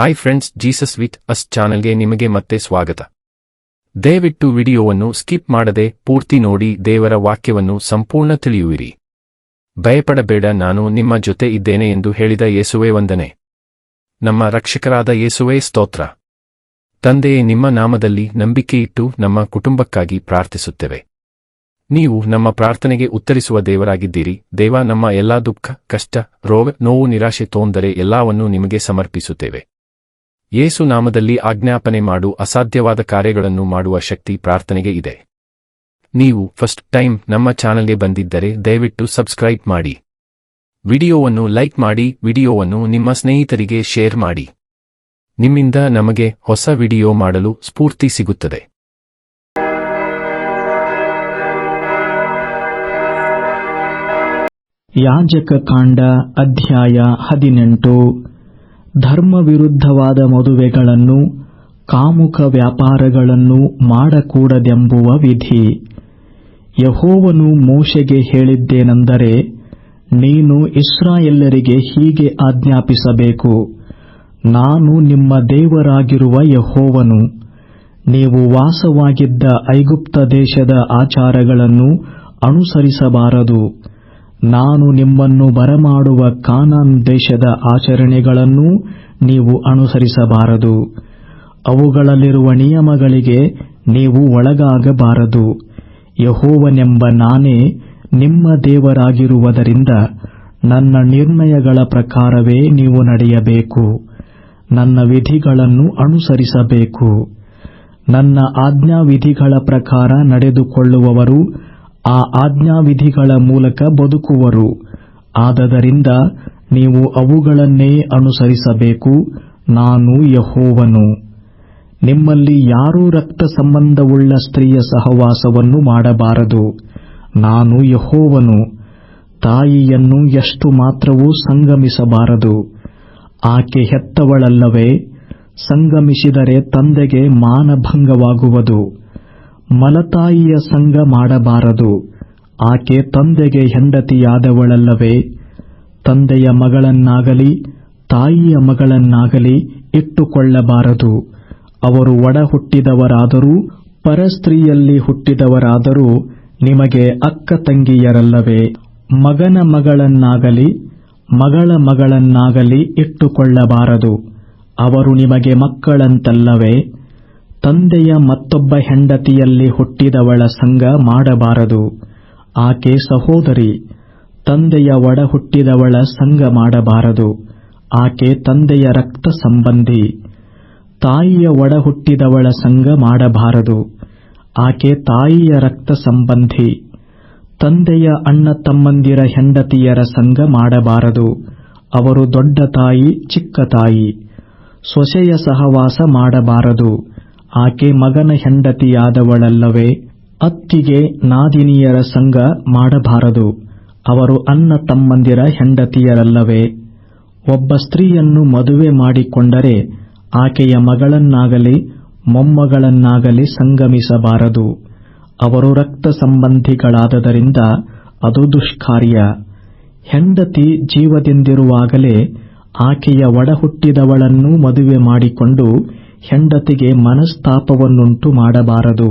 Hi friends Jesus with us ಚಾನೆಲ್ಗೆ ನಿಮಗೆ ಮತ್ತೆ ಸ್ವಾಗತ. ದಯವಿಟ್ಟು ವಿಡಿಯೋವನ್ನು ಸ್ಕಿಪ್ ಮಾಡದೆ ಪೂರ್ತಿ ನೋಡಿ ದೇವರ ವಾಕ್ಯವನ್ನು ಸಂಪೂರ್ಣ ತಿಳಿಯುವಿರಿ. ಭಯಪಡಬೇಡ, ನಾನು ನಿಮ್ಮ ಜೊತೆ ಇದ್ದೇನೆ ಎಂದು ಹೇಳಿದ ಯೇಸುವೆ ವಂದನೆ. ನಮ್ಮ ರಕ್ಷಕರಾದ ಯೇಸುವೆ ಸ್ತೋತ್ರ. ತಂದೆಯೇ, ನಿಮ್ಮ ನಾಮದಲ್ಲಿ ನಂಬಿಕೆಯಿಟ್ಟು ನಮ್ಮ ಕುಟುಂಬಕ್ಕಾಗಿ ಪ್ರಾರ್ಥಿಸುತ್ತೇವೆ. ನೀವು ನಮ್ಮ ಪ್ರಾರ್ಥನೆಗೆ ಉತ್ತರಿಸುವ ದೇವರಾಗಿದ್ದೀರಿ. ದೇವ, ನಮ್ಮ ಎಲ್ಲಾ ದುಃಖ, ಕಷ್ಟ, ರೋಗ, ನೋವು, ನಿರಾಶೆ ತೋಂದರೆ ಎಲ್ಲವನ್ನೂ ನಿಮಗೆ ಸಮರ್ಪಿಸುತ್ತೇವೆ. ಯೇಸು ನಾಮದಲ್ಲಿ ಆಜ್ಞಾಪನೆ ಮಾಡು ಅಸಾಧ್ಯವಾದ ಕಾರ್ಯಗಳನ್ನು ಮಾಡುವ ಶಕ್ತಿ ಪ್ರಾರ್ಥನೆಗೆ ಇದೆ. ನೀವು ಫಸ್ಟ್ ಟೈಮ್ ನಮ್ಮ ಚಾನಲ್ಗೆ ಬಂದಿದ್ದರೆ ದಯವಿಟ್ಟು ಸಬ್ಸ್ಕ್ರೈಬ್ ಮಾಡಿ. ವಿಡಿಯೋವನ್ನು ಲೈಕ್ ಮಾಡಿ, ವಿಡಿಯೋವನ್ನು ನಿಮ್ಮ ಸ್ನೇಹಿತರಿಗೆ ಶೇರ್ ಮಾಡಿ. ನಿಮ್ಮಿಂದ ನಮಗೆ ಹೊಸ ವಿಡಿಯೋ ಮಾಡಲು ಸ್ಫೂರ್ತಿ ಸಿಗುತ್ತದೆ. ಯಾಜಕ ಕಾಂಡ ಅಧ್ಯಾಯ ಹದಿನೆಂಟು. ಧರ್ಮವಿರುದ್ಧವಾದ ಮದುವೆಗಳನ್ನು, ಕಾಮುಕ ವ್ಯಾಪಾರಗಳನ್ನು ಮಾಡಕೂಡದೆಂಬುವ ವಿಧಿ. ಯಹೋವನು ಮೋಶೆಗೆ ಹೇಳಿದ್ದೇನೆಂದರೆ, ನೀನು ಇಸ್ರಾಯೆಲ್ಲರಿಗೆ ಹೀಗೆ ಆಜ್ಞಾಪಿಸಬೇಕು, ನಾನು ನಿಮ್ಮ ದೇವರಾಗಿರುವ ಯಹೋವನು, ನೀವು ವಾಸವಾಗಿದ್ದ ಐಗುಪ್ತ ದೇಶದ ಆಚಾರಗಳನ್ನು ಅನುಸರಿಸಬಾರದು. ನಾನು ನಿಮ್ಮನ್ನು ಬರಮಾಡುವ ಕಾನಾನ್ ದೇಶದ ಆಚರಣೆಗಳನ್ನೂ ನೀವು ಅನುಸರಿಸಬಾರದು. ಅವುಗಳಲ್ಲಿರುವ ನಿಯಮಗಳಿಗೆ ನೀವು ಒಳಗಾಗಬಾರದು. ಯಹೋವನೆಂಬ ನಾನೇ ನಿಮ್ಮ ದೇವರಾಗಿರುವುದರಿಂದ ನನ್ನ ನಿರ್ಣಯಗಳ ಪ್ರಕಾರವೇ ನೀವು ನಡೆಯಬೇಕು. ನನ್ನ ವಿಧಿಗಳನ್ನು ಅನುಸರಿಸಬೇಕು. ನನ್ನ ಆಜ್ಞಾವಿಧಿಗಳ ಪ್ರಕಾರ ನಡೆದುಕೊಳ್ಳುವವರು ಆ ಆಜ್ಞಾವಿಧಿಗಳ ಮೂಲಕ ಬದುಕುವರು. ಆದದರಿಂದ ನೀವು ಅವುಗಳನ್ನೇ ಅನುಸರಿಸಬೇಕು. ನಾನು ಯಹೋವನು. ನಿಮ್ಮಲ್ಲಿ ಯಾರೂ ರಕ್ತ ಸಂಬಂಧವುಳ್ಳ ಸ್ತ್ರೀಯ ಸಹವಾಸವನ್ನು ಮಾಡಬಾರದು. ನಾನು ಯಹೋವನು. ತಾಯಿಯನ್ನು ಎಷ್ಟು ಮಾತ್ರವೂ ಸಂಗಮಿಸಬಾರದು. ಆಕೆ ಹೆತ್ತವಳಲ್ಲವೇ, ಸಂಗಮಿಸಿದರೆ ತಂದೆಗೆ ಮಾನಭಂಗವಾಗುವುದು. ಮಲತಾಯಿಯ ಸಂಗ ಮಾಡಬಾರದು. ಆಕೆ ತಂದೆಗೆ ಹೆಂಡತಿಯಾದವಳಲ್ಲವೇ. ತಂದೆಯ ಮಗಳನ್ನಾಗಲಿ, ತಾಯಿಯ ಮಗಳನ್ನಾಗಲಿ ಇಟ್ಟುಕೊಳ್ಳಬಾರದು. ಅವರು ಒಡ ಹುಟ್ಟಿದವರಾದರೂ ಪರಸ್ತ್ರೀಯಲ್ಲಿ ಹುಟ್ಟಿದವರಾದರೂ ನಿಮಗೆ ಅಕ್ಕ ತಂಗಿಯರಲ್ಲವೇ. ಮಗನ ಮಗಳನ್ನಾಗಲಿ, ಮಗಳ ಮಗಳನ್ನಾಗಲಿ ಇಟ್ಟುಕೊಳ್ಳಬಾರದು. ಅವರು ನಿಮಗೆ ಮಕ್ಕಳಂತಲ್ಲವೇ. ತಂದೆಯ ಮತ್ತೊಬ್ಬ ಹೆಂಡತಿಯಲ್ಲಿ ಹುಟ್ಟಿದವಳ ಸಂಗ ಮಾಡಬಾರದು. ಆಕೆ ಸಹೋದರಿ. ತಂದೆಯ ಒಡ ಹುಟ್ಟಿದವಳ ಸಂಗ ಮಾಡಬಾರದು. ಆಕೆ ತಂದೆಯ ರಕ್ತ ಸಂಬಂಧಿ. ತಾಯಿಯ ಒಡ ಹುಟ್ಟಿದವಳ ಸಂಗ ಮಾಡಬಾರದು. ಆಕೆ ತಾಯಿಯ ರಕ್ತ ಸಂಬಂಧಿ. ತಂದೆಯ ಅಣ್ಣ ತಮ್ಮಂದಿರ ಹೆಂಡತಿಯರ ಸಂಗ ಮಾಡಬಾರದು. ಅವರು ದೊಡ್ಡ ತಾಯಿ, ಚಿಕ್ಕ ತಾಯಿ. ಸೊಸೆಯ ಸಹವಾಸ ಮಾಡಬಾರದು. ಆಕೆ ಮಗನ ಹೆಂಡತಿಯಾದವಳಲ್ಲವೇ, ಅತ್ತಿಗೆ ನಾದಿನಿಯರ ಸಂಗ ಮಾಡಬಾರದು. ಅವರು ಅನ್ನ ತಮ್ಮಂದಿರ ಹೆಂಡತಿಯರಲ್ಲವೇ. ಒಬ್ಬ ಸ್ತ್ರೀಯನ್ನು ಮದುವೆ ಮಾಡಿಕೊಂಡರೆ ಆಕೆಯ ಮಗಳನ್ನಾಗಲಿ, ಮೊಮ್ಮಗಳನ್ನಾಗಲಿ ಸಂಗಮಿಸಬಾರದು. ಅವರು ರಕ್ತ ಸಂಬಂಧಿಗಳಾದದರಿಂದ ಅದು ದುಷ್ಕಾರ್ಯ. ಹೆಂಡತಿ ಜೀವದಿಂದಿರುವಾಗಲೇ ಆಕೆಯ ಒಡಹುಟ್ಟಿದವಳನ್ನೂ ಮದುವೆ ಮಾಡಿಕೊಂಡು ಹೆಂಡತಿಗೆ ಮನಸ್ತಾಪವನ್ನುಂಟು ಮಾಡಬಾರದು.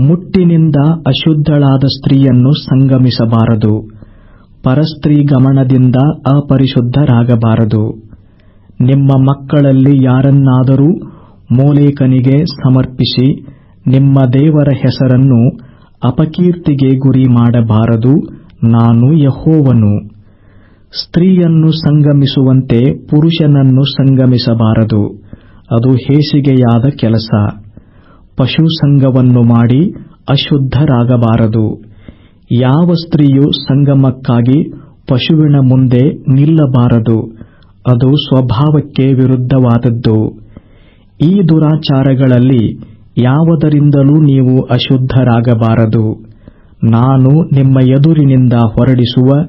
ಮುಟ್ಟಿನಿಂದ ಅಶುದ್ಧಳಾದ ಸ್ತ್ರೀಯನ್ನು ಸಂಗಮಿಸಬಾರದು. ಪರಸ್ತ್ರೀ ಗಮನದಿಂದ ಅಪರಿಶುದ್ಧರಾಗಬಾರದು. ನಿಮ್ಮ ಮಕ್ಕಳಲ್ಲಿ ಯಾರನ್ನಾದರೂ ಮೋಲೇಕನಿಗೆ ಸಮರ್ಪಿಸಿ ನಿಮ್ಮ ದೇವರ ಹೆಸರನ್ನು ಅಪಕೀರ್ತಿಗೆ ಗುರಿ ಮಾಡಬಾರದು. ನಾನು ಯಹೋವನು. ಸ್ತ್ರೀಯನ್ನು ಸಂಗಮಿಸುವಂತೆ ಪುರುಷನನ್ನು ಸಂಗಮಿಸಬಾರದು. ಅದು ಹೇಸಿಗೆಯಾದ ಕೆಲಸ. ಪಶುಸಂಗವನ್ನು ಮಾಡಿ ಅಶುದ್ಧರಾಗಬಾರದು. ಯಾವ ಸ್ತ್ರೀಯು ಸಂಗಮಕ್ಕಾಗಿ ಪಶುವಿನ ಮುಂದೆ ನಿಲ್ಲಬಾರದು. ಅದು ಸ್ವಭಾವಕ್ಕೆ ವಿರುದ್ಧವಾದದ್ದು. ಈ ದುರಾಚಾರಗಳಲ್ಲಿ ಯಾವುದರಿಂದಲೂ ನೀವು ಅಶುದ್ಧರಾಗಬಾರದು. ನಾನು ನಿಮ್ಮ ಎದುರಿನಿಂದ ಹೊರಡಿಸುವ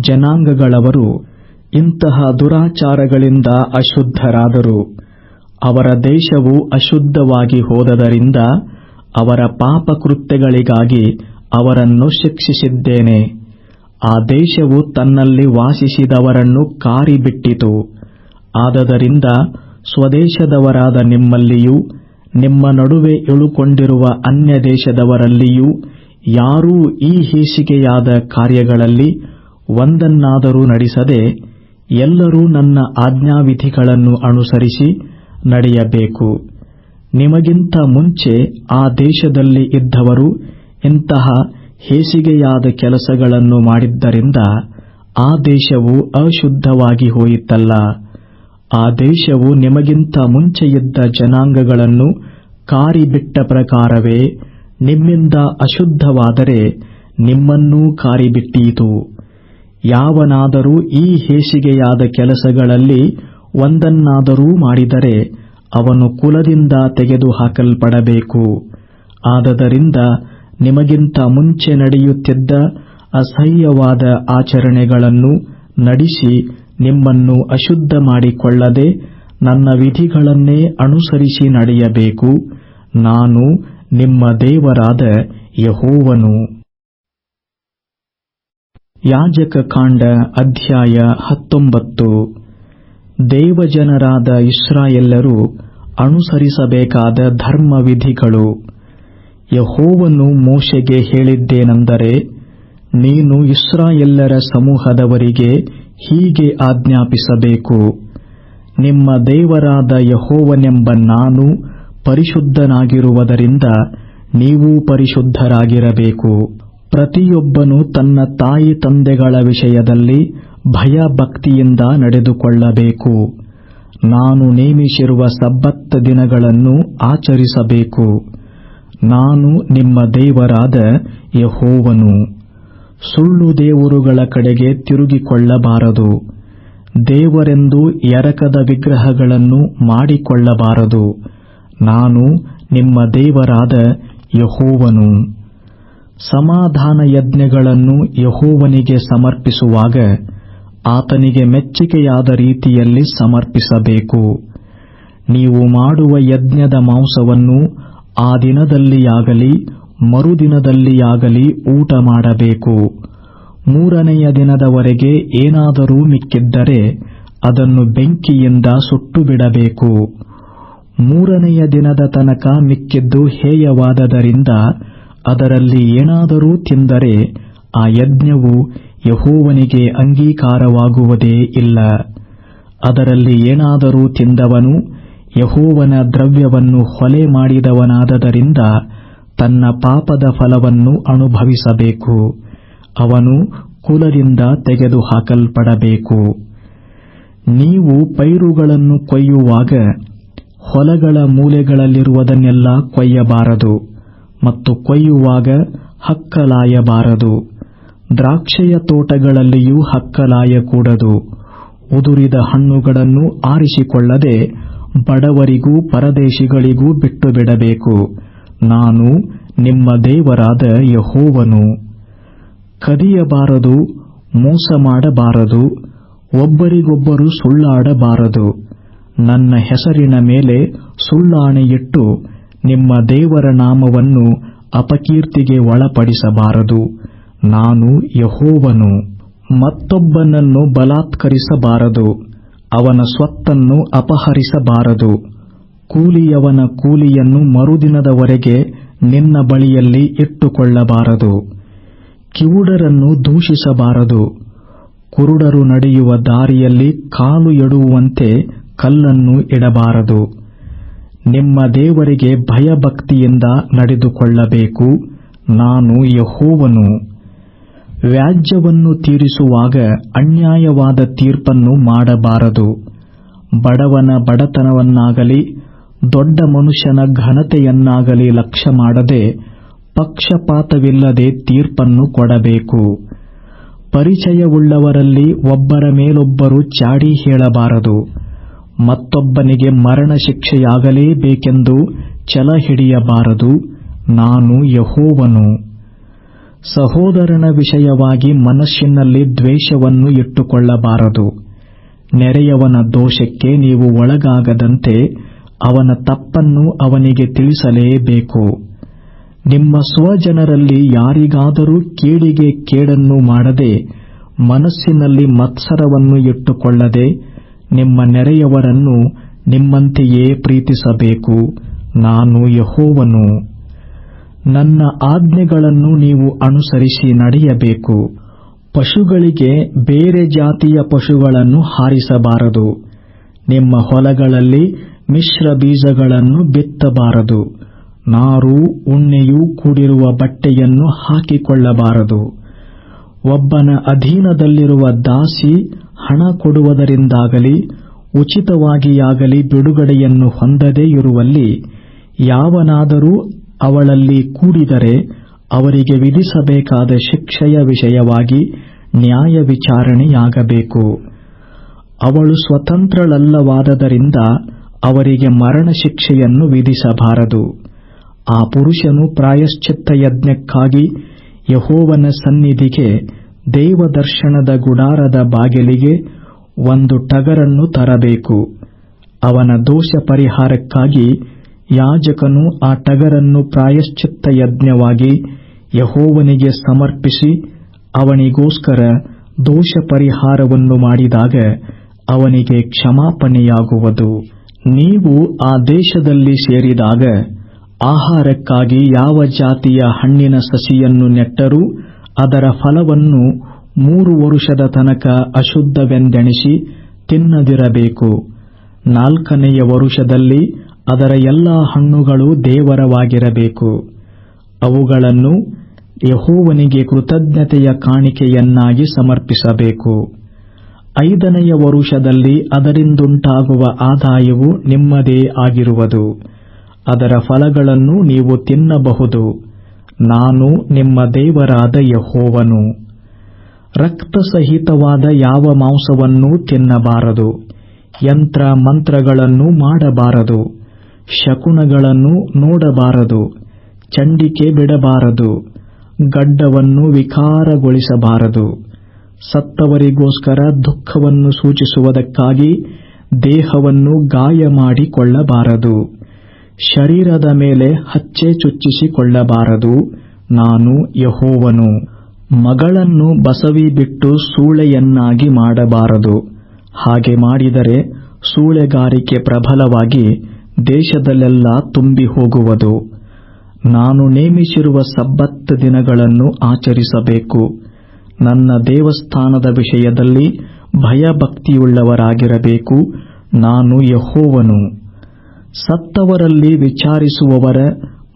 ಜನಾಂಗಗಳವರು ಇಂತಹ ದುರಾಚಾರಗಳಿಂದ ಅಶುದ್ಧರಾದರು. ಅವರ ದೇಶವು ಅಶುದ್ಧವಾಗಿ ಹೋದದರಿಂದ ಅವರ ಪಾಪಕೃತ್ಯಗಳಿಗಾಗಿ ಅವರನ್ನು ಶಿಕ್ಷಿಸಿದ್ದೇನೆ. ಆ ದೇಶವು ತನ್ನಲ್ಲಿ ವಾಸಿಸಿದವರನ್ನು ಕಾರಿಬಿಟ್ಟಿತು. ಆದದರಿಂದ ಸ್ವದೇಶದವರಾದ ನಿಮ್ಮಲ್ಲಿಯೂ, ನಿಮ್ಮ ನಡುವೆ ಇಳುಕೊಂಡಿರುವ ಅನ್ಯ ದೇಶದವರಲ್ಲಿಯೂ ಯಾರೂ ಈ ಹೀಸಿಗೆಯಾದ ಕಾರ್ಯಗಳಲ್ಲಿ ಒಂದನ್ನಾದರೂ ನಡೆಸದೆ ಎಲ್ಲರೂ ನನ್ನ ಆಜ್ಞಾವಿಧಿಗಳನ್ನು ಅನುಸರಿಸಿ ನಡೆಯಬೇಕು. ನಿಮಗಿಂತ ಮುಂಚೆ ಆ ದೇಶದಲ್ಲಿ ಇದ್ದವರು ಇಂತಹ ಹೇಸಿಗೆಯಾದ ಕೆಲಸಗಳನ್ನು ಮಾಡಿದ್ದರಿಂದ ಆ ದೇಶವು ಅಶುದ್ಧವಾಗಿ ಹೋಯಿತಲ್ಲ. ಆ ದೇಶವು ನಿಮಗಿಂತ ಮುಂಚೆಯಿದ್ದ ಜನಾಂಗಗಳನ್ನು ಕಾರಿಬಿಟ್ಟ ಪ್ರಕಾರವೇ ನಿಮ್ಮಿಂದ ಅಶುದ್ಧವಾದರೆ ನಿಮ್ಮನ್ನೂ ಕಾರಿಬಿಟ್ಟೀತು. ಯಾವನಾದರೂ ಈ ಹೇಸಿಗೆಯಾದ ಕೆಲಸಗಳಲ್ಲಿ ಒಂದನ್ನಾದರೂ ಮಾಡಿದರೆ ಅವನು ಕುಲದಿಂದ ತೆಗೆದುಹಾಕಲ್ಪಡಬೇಕು. ಆದದರಿಂದ ನಿಮಗಿಂತ ಮುಂಚೆ ನಡೆಯುತ್ತಿದ್ದ ಅಸಹ್ಯವಾದ ಆಚರಣೆಗಳನ್ನು ನಡೆಸಿ ನಿಮ್ಮನ್ನು ಅಶುದ್ಧ ಮಾಡಿಕೊಳ್ಳದೆ ನನ್ನ ವಿಧಿಗಳನ್ನೇ ಅನುಸರಿಸಿ ನಡೆಯಬೇಕು. ನಾನು ನಿಮ್ಮ ದೇವರಾದ ಯಹೋವನು. ಯಾಜಕ ಕಾಂಡ ಅಧ್ಯಾಯ ಹತ್ತೊಂಬತ್ತು. ದೇವಜನರಾದ ಇಸ್ರಾಯೆಲ್ಲರೂ ಅನುಸರಿಸಬೇಕಾದ ಧರ್ಮವಿಧಿಗಳು. ಯಹೋವನು ಮೋಶೆಗೆ ಹೇಳಿದ್ದೇನೆಂದರೆ, ನೀನು ಇಸ್ರಾಯೆಲ್ಲರ ಸಮೂಹದವರಿಗೆ ಹೀಗೆ ಆಜ್ಞಾಪಿಸಬೇಕು. ನಿಮ್ಮ ದೇವರಾದ ಯಹೋವನೆಂಬ ನಾನು ಪರಿಶುದ್ಧನಾಗಿರುವುದರಿಂದ ನೀವೂ ಪರಿಶುದ್ಧರಾಗಿರಬೇಕು. ಪ್ರತಿಯೊಬ್ಬನು ತನ್ನ ತಾಯಿ ತಂದೆಗಳ ವಿಷಯದಲ್ಲಿ ಭಯಭಕ್ತಿಯಿಂದ ನಡೆದುಕೊಳ್ಳಬೇಕು. ನಾನು ನೇಮಿಸಿರುವ ಸಬ್ಬತ್ತ ದಿನಗಳನ್ನು ಆಚರಿಸಬೇಕು. ನಾನು ನಿಮ್ಮ ದೇವರಾದ ಯಹೋವನು. ಸುಳ್ಳು ದೇವರುಗಳ ಕಡೆಗೆ ತಿರುಗಿಕೊಳ್ಳಬಾರದು. ದೇವರೆಂದು ಎರಕದ ವಿಗ್ರಹಗಳನ್ನು ಮಾಡಿಕೊಳ್ಳಬಾರದು. ನಾನು ನಿಮ್ಮ ದೇವರಾದ ಯಹೋವನು. ಸಮಾಧಾನ ಯಜ್ಞಗಳನ್ನು ಯಹೋವನಿಗೆ ಸಮರ್ಪಿಸುವಾಗ ಆತನಿಗೆ ಮೆಚ್ಚಿಕೆಯಾದ ರೀತಿಯಲ್ಲಿ ಸಮರ್ಪಿಸಬೇಕು. ನೀವು ಮಾಡುವ ಯಜ್ಞದ ಮಾಂಸವನ್ನು ಆ ದಿನದಲ್ಲಿಯಾಗಲಿ, ಮರುದಿನದಲ್ಲಿಯಾಗಲಿ ಊಟ ಮಾಡಬೇಕು. ಮೂರನೆಯ ದಿನದವರೆಗೆ ಏನಾದರೂ ಮಿಕ್ಕಿದ್ದರೆ ಅದನ್ನು ಬೆಂಕಿಯಿಂದ ಸುಟ್ಟು ಬಿಡಬೇಕು ಮೂರನೆಯ ದಿನದ ತನಕ ಮಿಕ್ಕಿದ್ದು ಹೇಯವಾದದರಿಂದ ಅದರಲ್ಲಿ ಏನಾದರೂ ತಿಂದರೆ ಆ ಯಜ್ಞವು ಯಹೋವನಿಗೆ ಅಂಗೀಕಾರವಾಗುವುದೇ ಇಲ್ಲ. ಅದರಲ್ಲಿ ಏನಾದರೂ ತಿಂದವನು ಯಹೋವನ ದ್ರವ್ಯವನ್ನು ಹೊಲೆ ಮಾಡಿದವನಾದದರಿಂದ ತನ್ನ ಪಾಪದ ಫಲವನ್ನು ಅನುಭವಿಸಬೇಕು. ಅವನು ಕುಲದಿಂದ ತೆಗೆದುಹಾಕಲ್ಪಡಬೇಕು. ನೀವು ಪೈರುಗಳನ್ನು ಕೊಯ್ಯುವಾಗ ಹೊಲಗಳ ಮೂಲೆಗಳಲ್ಲಿರುವುದನ್ನೆಲ್ಲ ಕೊಯ್ಯಬಾರದು ಮತ್ತು ಕೊಯ್ಯುವಾಗ ಹಕ್ಕಲಾಯಬಾರದು. ದ್ರಾಕ್ಷೆಯ ತೋಟಗಳಲ್ಲಿಯೂ ಹಕ್ಕಲಾಯಕೂಡದು ಉದುರಿದ ಹಣ್ಣುಗಳನ್ನು ಆರಿಸಿಕೊಳ್ಳದೆ ಬಡವರಿಗೂ ಪರದೇಶಿಗಳಿಗೂ ಬಿಟ್ಟು ಬಿಡಬೇಕು ನಾನು ನಿಮ್ಮ ದೇವರಾದ ಯಹೋವನು. ಕದಿಯಬಾರದು, ಮೋಸ ಮಾಡಬಾರದು, ಒಬ್ಬರಿಗೊಬ್ಬರು ಸುಳ್ಳಾಡಬಾರದು. ನನ್ನ ಹೆಸರಿನ ಮೇಲೆ ಸುಳ್ಳಾಣೆಯಿಟ್ಟು ನಿಮ್ಮ ದೇವರ ನಾಮವನ್ನು ಅಪಕೀರ್ತಿಗೆ ಒಳಪಡಿಸಬಾರದು. ನಾನು ಯಹೋವನು ಮತ್ತೊಬ್ಬನನ್ನು ಬಲಾತ್ಕರಿಸಬಾರದು, ಅವನ ಸ್ವತ್ತನ್ನು ಅಪಹರಿಸಬಾರದು. ಕೂಲಿಯವನ ಕೂಲಿಯನ್ನು ಮರುದಿನದವರೆಗೆ ನಿನ್ನ ಬಳಿಯಲ್ಲಿ ಇಟ್ಟುಕೊಳ್ಳಬಾರದು. ಕಿವುಡರನ್ನು ದೂಷಿಸಬಾರದು. ಕುರುಡರು ನಡೆಯುವ ದಾರಿಯಲ್ಲಿ ಕಾಲು ಎಡುವಂತೆ ಕಲ್ಲನ್ನು ಇಡಬಾರದು. ನಿಮ್ಮ ದೇವರಿಗೆ ಭಯಭಕ್ತಿಯಿಂದ ನಡೆದುಕೊಳ್ಳಬೇಕು. ನಾನು ಯಹೋವನು. ವ್ಯಾಜ್ಯವನ್ನು ತೀರಿಸುವಾಗ ಅನ್ಯಾಯವಾದ ತೀರ್ಪನ್ನು ಮಾಡಬಾರದು. ಬಡವನ ಬಡತನವನ್ನಾಗಲಿ, ದೊಡ್ಡ ಮನುಷ್ಯನ ಘನತೆಯನ್ನಾಗಲಿ ಲಕ್ಷ್ಯ ಮಾಡದೆ ಪಕ್ಷಪಾತವಿಲ್ಲದೆ ತೀರ್ಪನ್ನು ಕೊಡಬೇಕು. ಪರಿಚಯವುಳ್ಳವರಲ್ಲಿ ಒಬ್ಬರ ಮೇಲೊಬ್ಬರು ಚಾಡಿ ಹೇಳಬಾರದು. ಮತ್ತೊಬ್ಬನಿಗೆ ಮರಣ ಶಿಕ್ಷೆಯಾಗಲೇಬೇಕೆಂದು ಛಲ ಹಿಡಿಯಬಾರದು. ನಾನು ಯಹೋವನು. ಸಹೋದರನ ವಿಷಯವಾಗಿ ಮನಸ್ಸಿನಲ್ಲಿ ದ್ವೇಷವನ್ನು ಇಟ್ಟುಕೊಳ್ಳಬಾರದು. ನೆರೆಯವನ ದೋಷಕ್ಕೆ ನೀವು ಒಳಗಾಗದಂತೆ ಅವನ ತಪ್ಪನ್ನು ಅವನಿಗೆ ತಿಳಿಸಲೇಬೇಕು. ನಿಮ್ಮ ಸ್ವಜನರಲ್ಲಿ ಯಾರಿಗಾದರೂ ಕೇಡಿಗೆ ಕೇಡನ್ನು ಮಾಡದೆ ಮನಸ್ಸಿನಲ್ಲಿ ಮತ್ಸರವನ್ನು ಇಟ್ಟುಕೊಳ್ಳದೆ ನಿಮ್ಮ ನೆರೆಯವರನ್ನು ನಿಮ್ಮಂತೆಯೇ ಪ್ರೀತಿಸಬೇಕು. ನಾನು ಯಹೋವನು. ನನ್ನ ಆಜ್ಞೆಗಳನ್ನು ನೀವು ಅನುಸರಿಸಿ ನಡೆಯಬೇಕು. ಪಶುಗಳಿಗೆ ಬೇರೆ ಜಾತಿಯ ಪಶುಗಳನ್ನು ಹಾರಿಸಬಾರದು. ನಿಮ್ಮ ಹೊಲಗಳಲ್ಲಿ ಮಿಶ್ರ ಬೀಜಗಳನ್ನು ಬಿತ್ತಬಾರದು. ನಾರು, ಉಣ್ಣೆಯೂ ಕೂಡಿರುವ ಬಟ್ಟೆಯನ್ನು ಹಾಕಿಕೊಳ್ಳಬಾರದು. ಒಬ್ಬನ ಅಧೀನದಲ್ಲಿರುವ ದಾಸಿ ಹಣ ಕೊಡುವುದರಿಂದಾಗಲಿ, ಉಚಿತವಾಗಿಯಾಗಲಿ ಬಿಡುಗಡೆಯನ್ನು ಹೊಂದದೇ ಇರುವಲ್ಲಿ, ಯಾವನಾದರೂ ಅವಳಲ್ಲಿ ಕೂಡಿದರೆ ಅವರಿಗೆ ವಿಧಿಸಬೇಕಾದ ಶಿಕ್ಷೆಯ ವಿಷಯವಾಗಿ ನ್ಯಾಯ ವಿಚಾರಣೆಯಾಗಬೇಕು. ಅವಳು ಸ್ವತಂತ್ರಳಲ್ಲವಾದದರಿಂದ ಅವರಿಗೆ ಮರಣ ಶಿಕ್ಷೆಯನ್ನು ವಿಧಿಸಬಾರದು. ಆ ಪುರುಷನು ಪ್ರಾಯಶ್ಚಿತ್ತ ಯಜ್ಞಕ್ಕಾಗಿ ಯಹೋವನ ಸನ್ನಿಧಿಗೆ ದೇವದರ್ಶನದ ಗುಡಾರದ ಬಾಗಿಲಿಗೆ ಒಂದು ಟಗರನ್ನು ತರಬೇಕು. ಅವನ ದೋಷ ಪರಿಹಾರಕ್ಕಾಗಿ ಯಾಜಕನು ಆ ಟಗರನ್ನು ಪ್ರಾಯಶ್ಚಿತ್ತ ಯಜ್ಞವಾಗಿ ಯಹೋವನಿಗೆ ಸಮರ್ಪಿಸಿ ಅವನಿಗೋಸ್ಕರ ದೋಷ ಪರಿಹಾರವನ್ನು ಮಾಡಿದಾಗ ಅವನಿಗೆ ಕ್ಷಮಾಪಣೆಯಾಗುವುದು. ನೀವು ಆ ದೇಶದಲ್ಲಿ ಸೇರಿದಾಗ ಆಹಾರಕ್ಕಾಗಿ ಯಾವ ಜಾತಿಯ ಹಣ್ಣಿನ ಸಸಿಯನ್ನು ನೆಟ್ಟರೂ ಅದರ ಫಲವನ್ನು ಮೂರು ವರುಷದ ತನಕ ಅಶುದ್ಧವೆಂದೆಣಿಸಿ ತಿನ್ನದಿರಬೇಕು. ನಾಲ್ಕನೆಯ ವರುಷದಲ್ಲಿ ಅದರ ಎಲ್ಲಾ ಹಣ್ಣುಗಳು ದೇವರವಾಗಿರಬೇಕು. ಅವುಗಳನ್ನು ಯಹೋವನಿಗೆ ಕೃತಜ್ಞತೆಯ ಕಾಣಿಕೆಯನ್ನಾಗಿ ಸಮರ್ಪಿಸಬೇಕು. ಐದನೆಯ ವರುಷದಲ್ಲಿ ಅದರಿಂದುಂಟಾಗುವ ಆದಾಯವು ನಿಮ್ಮದೇ ಆಗಿರುವುದು. ಅದರ ಫಲಗಳನ್ನು ನೀವು ತಿನ್ನಬಹುದು. ನಾನು ನಿಮ್ಮ ದೇವರಾದ ಯಹೋವನು. ರಕ್ತಸಹಿತವಾದ ಯಾವ ಮಾಂಸವನ್ನೂ ತಿನ್ನಬಾರದು. ಯಂತ್ರ ಮಂತ್ರಗಳನ್ನು ಮಾಡಬಾರದು. ಶಕುನಗಳನ್ನು ನೋಡಬಾರದು, ಚಂಡಿಕೆ ಬಿಡಬಾರದು, ಗಡ್ಡವನ್ನು ವಿಕಾರಗೊಳಿಸಬಾರದು. ಸತ್ತವರಿಗೋಸ್ಕರ ದುಃಖವನ್ನು ಸೂಚಿಸುವುದಕ್ಕಾಗಿ ದೇಹವನ್ನು ಗಾಯ ಮಾಡಿಕೊಳ್ಳಬಾರದು ಶರೀರದ ಮೇಲೆ ಹಚ್ಚೆ ಚುಚ್ಚಿಸಿಕೊಳ್ಳಬಾರದು. ನಾನು ಯಹೋವನು. ಮಗಳನ್ನು ಬಸವಿ ಬಿಟ್ಟು ಸೂಳೆಯನ್ನಾಗಿ ಮಾಡಬಾರದು. ಹಾಗೆ ಮಾಡಿದರೆ ಸೂಳೆಗಾರಿಕೆ ಪ್ರಬಲವಾಗಿ ದೇಶದಲ್ಲೆಲ್ಲ ತುಂಬಿ ಹೋಗುವುದು. ನಾನು ನೇಮಿಸಿರುವ ಸಬ್ಬತ್ ದಿನಗಳನ್ನು ಆಚರಿಸಬೇಕು. ನನ್ನ ದೇವಸ್ಥಾನದ ವಿಷಯದಲ್ಲಿ ಭಯಭಕ್ತಿಯುಳ್ಳವರಾಗಿರಬೇಕು. ನಾನು ಯಹೋವನು. ಸತ್ತವರಲ್ಲಿ ವಿಚಾರಿಸುವವರ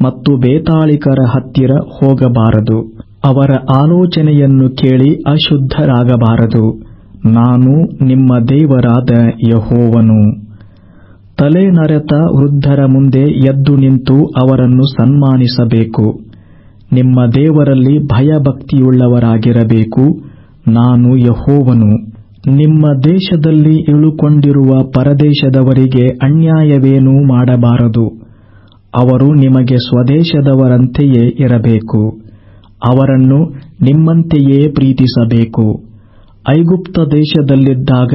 ಮತ್ತು ಬೇತಾಳಿಕರ ಹತ್ತಿರ ಹೋಗಬಾರದು. ಅವರ ಆಲೋಚನೆಯನ್ನು ಕೇಳಿ ಅಶುದ್ಧರಾಗಬಾರದು. ನಾನು ನಿಮ್ಮ ದೇವರಾದ ಯಹೋವನು. ತಲೆನರೆತ ವೃದ್ಧರ ಮುಂದೆ ಎದ್ದು ನಿಂತು ಅವರನ್ನು ಸನ್ಮಾನಿಸಬೇಕು. ನಿಮ್ಮ ದೇವರಲ್ಲಿ ಭಯಭಕ್ತಿಯುಳ್ಳವರಾಗಿರಬೇಕು. ನಾನು ಯಹೋವನು. ನಿಮ್ಮ ದೇಶದಲ್ಲಿ ಇಳುಕೊಂಡಿರುವ ಪರದೇಶದವರಿಗೆ ಅನ್ಯಾಯವೇನೂ ಮಾಡಬಾರದು. ಅವರು ನಿಮಗೆ ಸ್ವದೇಶದವರಂತೆಯೇ ಇರಬೇಕು. ಅವರನ್ನು ನಿಮ್ಮಂತೆಯೇ ಪ್ರೀತಿಸಬೇಕು. ಐಗುಪ್ತ ದೇಶದಲ್ಲಿದ್ದಾಗ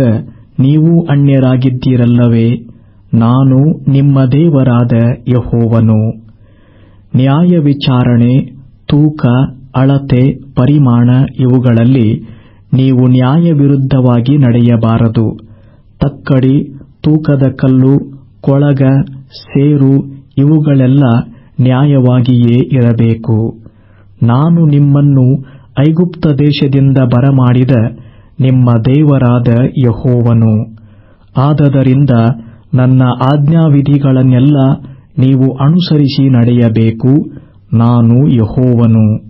ನೀವು ಅನ್ಯರಾಗಿದ್ದೀರಲ್ಲವೇ? ನಾನು ನಿಮ್ಮ ದೇವರಾದ ಯಹೋವನು. ನ್ಯಾಯ ವಿಚಾರಣೆ, ತೂಕ, ಅಳತೆ, ಪರಿಮಾಣ ಇವುಗಳಲ್ಲಿ ನೀವು ನ್ಯಾಯ ನ್ಯಾಯವಿರುದ್ಧವಾಗಿ ನಡೆಯಬಾರದು. ತಕ್ಕಡಿ, ತೂಕದ ಕಲ್ಲು, ಕೊಳಗ, ಸೇರು ಇವುಗಳೆಲ್ಲ ನ್ಯಾಯವಾಗಿಯೇ ಇರಬೇಕು. ನಾನು ನಿಮ್ಮನ್ನು ಐಗುಪ್ತ ದೇಶದಿಂದ ಬರಮಾಡಿದ ನಿಮ್ಮ ದೇವರಾದ ಯಹೋವನು. ಆದದರಿಂದ ನನ್ನ ಆಜ್ಞಾವಿಧಿಗಳನ್ನೆಲ್ಲ ನೀವು ಅನುಸರಿಸಿ ನಡೆಯಬೇಕು. ನಾನು ಯಹೋವನು.